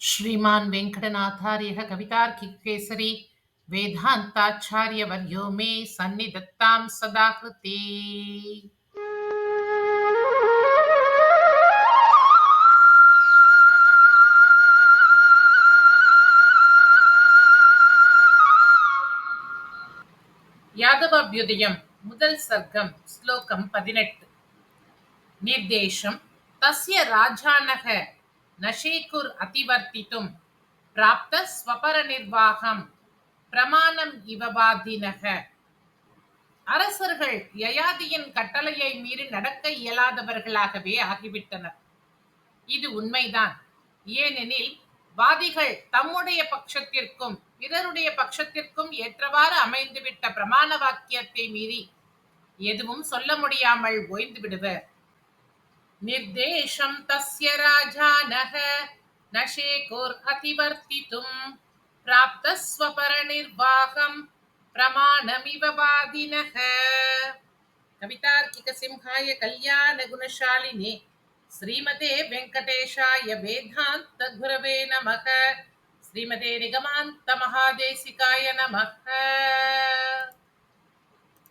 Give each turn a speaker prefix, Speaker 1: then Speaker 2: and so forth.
Speaker 1: श्रीमान् वेङ्कटनाथार्यः कवितार्किकेसरी वेदान्ताचार्यवर्यो मे सन्निधत्तां सदा कृते యాదవాభ్యుదయం ముదల్ సర్గం శ్లోకం పదినెట్టు నిర్దేశం తస్య రాజానహ நஷீகுர் அதிவர்த்தித்தும் பிராப்த ஸ்வபர நிர்வாகம் பிரமாணம் இவபாதினக. அரசர்கள் யயாதியின் கட்டளையை மீறி நடக்க இயலாதவர்களாகவே ஆகிவிட்டனர். இது உண்மைதான். ஏனெனில் வாதிகள் தம்முடைய பட்சத்திற்கும் பிறருடைய பட்சத்திற்கும் ஏற்றவாறு அமைந்துவிட்ட பிரமாண வாக்கியத்தை மீறி எதுவும் சொல்ல முடியாமல் ஓய்ந்து விடுவர் निर्देशं तस्य राजानः। न प्रमाणमिव वादिनः। कवितार्किकसिंहाय कल्याणगुणशालिने श्रीमते वेङ्कटेशाय वेदान्तगुरवे नमः। श्रीमते निगमान्तमहादेशिकाय नमः।